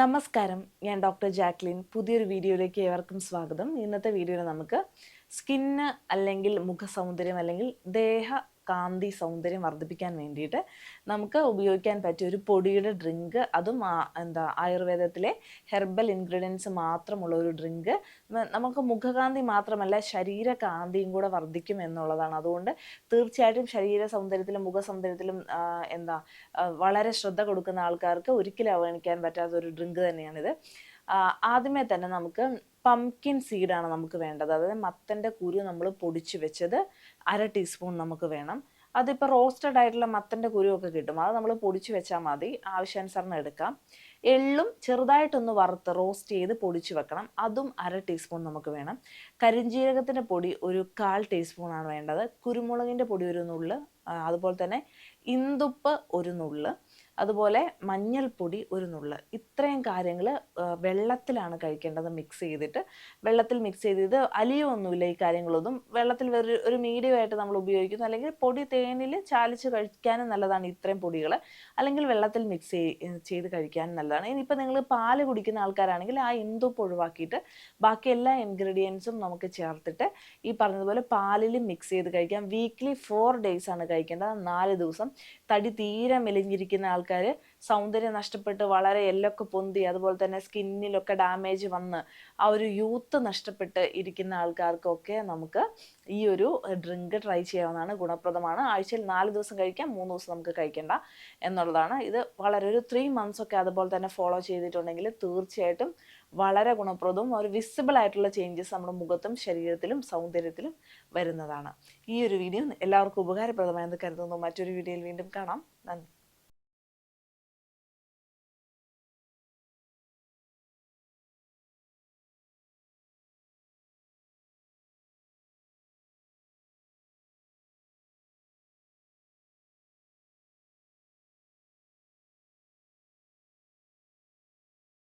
നമസ്കാരം. ഞാൻ doctor Jacqueline. പുതിയൊരു വീഡിയോയിലേക്ക് ഏവർക്കും സ്വാഗതം. ഇന്നത്തെ വീഡിയോയിൽ നമുക്ക് സ്കിന്ന് അല്ലെങ്കിൽ മുഖസൗന്ദര്യം അല്ലെങ്കിൽ ദേഹ കാന്തി സൗന്ദര്യം വർദ്ധിപ്പിക്കാൻ വേണ്ടിയിട്ട് നമുക്ക് ഉപയോഗിക്കാൻ പറ്റിയ ഒരു പൊടിയുടെ ഡ്രിങ്ക് അതും എന്താ ആയുർവേദത്തിലെ ഹെർബൽ ഇൻഗ്രീഡിയൻസ് മാത്രമുള്ള ഒരു ഡ്രിങ്ക്. നമുക്ക് മുഖകാന്തി മാത്രമല്ല ശരീരകാന്തിയും കൂടെ വർദ്ധിക്കും എന്നുള്ളതാണ്. അതുകൊണ്ട് തീർച്ചയായിട്ടും ശരീര സൗന്ദര്യത്തിലും മുഖ സൗന്ദര്യത്തിലും എന്താ വളരെ ശ്രദ്ധ കൊടുക്കുന്ന ആൾക്കാർക്ക് ഒരിക്കലും അവഗണിക്കാൻ പറ്റാത്ത ഒരു ഡ്രിങ്ക് തന്നെയാണിത്. ആദ്യമേ തന്നെ നമുക്ക് പംകിൻ സീഡാണ് നമുക്ക് വേണ്ടത്. അതായത് മത്തന്റെ കുരു നമ്മൾ പൊടിച്ച് വെച്ചത് അര ടീസ്പൂൺ നമുക്ക് വേണം. അതിപ്പോൾ റോസ്റ്റഡ് ആയിട്ടുള്ള മത്തന്റെ കുരുവൊക്കെ കിട്ടും. അത് നമ്മൾ പൊടിച്ച് വെച്ചാൽ മതി. ആവശ്യാനുസരണം എടുക്കാം. എള്ളും ചെറുതായിട്ടൊന്ന് വറുത്ത് റോസ്റ്റ് ചെയ്ത് പൊടിച്ച് വെക്കണം. അതും അര ടീസ്പൂൺ നമുക്ക് വേണം. കരിഞ്ജീരകത്തിന്റെ പൊടി ഒരു കാൽ ടീസ്പൂണാണ് വേണ്ടത്. കുരുമുളകിന്റെ പൊടി ഒരു നുള്ള് അതുപോലെ തന്നെ ഇന്തുപ്പ് ഒരു നുള്ള് അതുപോലെ മഞ്ഞൾപ്പൊടി ഒരു നുള്ള്. ഇത്രയും കാര്യങ്ങൾ വെള്ളത്തിലാണ് കഴിക്കേണ്ടത് മിക്സ് ചെയ്തിട്ട്. വെള്ളത്തിൽ മിക്സ് ചെയ്തിട്ട് അലിയൊന്നുമില്ല ഈ കാര്യങ്ങളൊന്നും. വെള്ളത്തിൽ വേറെ ഒരു മീഡിയമായിട്ട് നമ്മൾ ഉപയോഗിക്കുന്നു. അല്ലെങ്കിൽ പൊടി തേനിൽ ചാലിച്ച് കഴിക്കാനും നല്ലതാണ് ഇത്രയും പൊടികൾ അല്ലെങ്കിൽ വെള്ളത്തിൽ മിക്സ് ചെയ്ത് കഴിക്കാനും നല്ലതാണ്. ഇനിയിപ്പോൾ നിങ്ങൾ പാൽ കുടിക്കുന്ന ആൾക്കാരാണെങ്കിൽ ആ ഇന്തുപ്പ് ഒഴിവാക്കിയിട്ട് ബാക്കി എല്ലാ ഇൻഗ്രീഡിയൻസും നമുക്ക് ചേർത്തിട്ട് ഈ പറഞ്ഞതുപോലെ പാലിൽ മിക്സ് ചെയ്ത് കഴിക്കാം. വീക്ക്ലി ഫോർ ഡേയ്സ് ആണ് കഴിക്കേണ്ടത്. നാല് ദിവസം. തടി തീരെ മെലിഞ്ഞിരിക്കുന്ന ആൾക്കാർ സൗന്ദര്യം നഷ്ടപ്പെട്ട് വളരെ എല്ലൊക്കെ പൊന്തി അതുപോലെ തന്നെ സ്കിന്നിലൊക്കെ ഡാമേജ് വന്ന് ആ ഒരു യൂത്ത് നഷ്ടപ്പെട്ട് ഇരിക്കുന്ന ആൾക്കാർക്കൊക്കെ നമുക്ക് ഈ ഒരു ഡ്രിങ്ക് ട്രൈ ചെയ്യാവുന്നതാണ് ഗുണപ്രദമാണ്. ആഴ്ചയിൽ നാല് ദിവസം കഴിക്കാം മൂന്ന് ദിവസം നമുക്ക് കഴിക്കേണ്ട എന്നുള്ളതാണ്. ഇത് വളരെ ഒരു ത്രീ മന്ത്സ് ഒക്കെ അതുപോലെ തന്നെ ഫോളോ ചെയ്തിട്ടുണ്ടെങ്കിൽ തീർച്ചയായിട്ടും വളരെ ഗുണപ്രദവും ഒരു വിസിബിൾ ആയിട്ടുള്ള ചേഞ്ചസ് നമ്മുടെ മുഖത്തും ശരീരത്തിലും സൗന്ദര്യത്തിലും വരുന്നതാണ്. ഈ ഒരു വീഡിയോ എല്ലാവർക്കും ഉപകാരപ്രദമായെന്ന് കരുതുന്നു. മറ്റൊരു വീഡിയോയിൽ വീണ്ടും കാണാം. നന്ദി.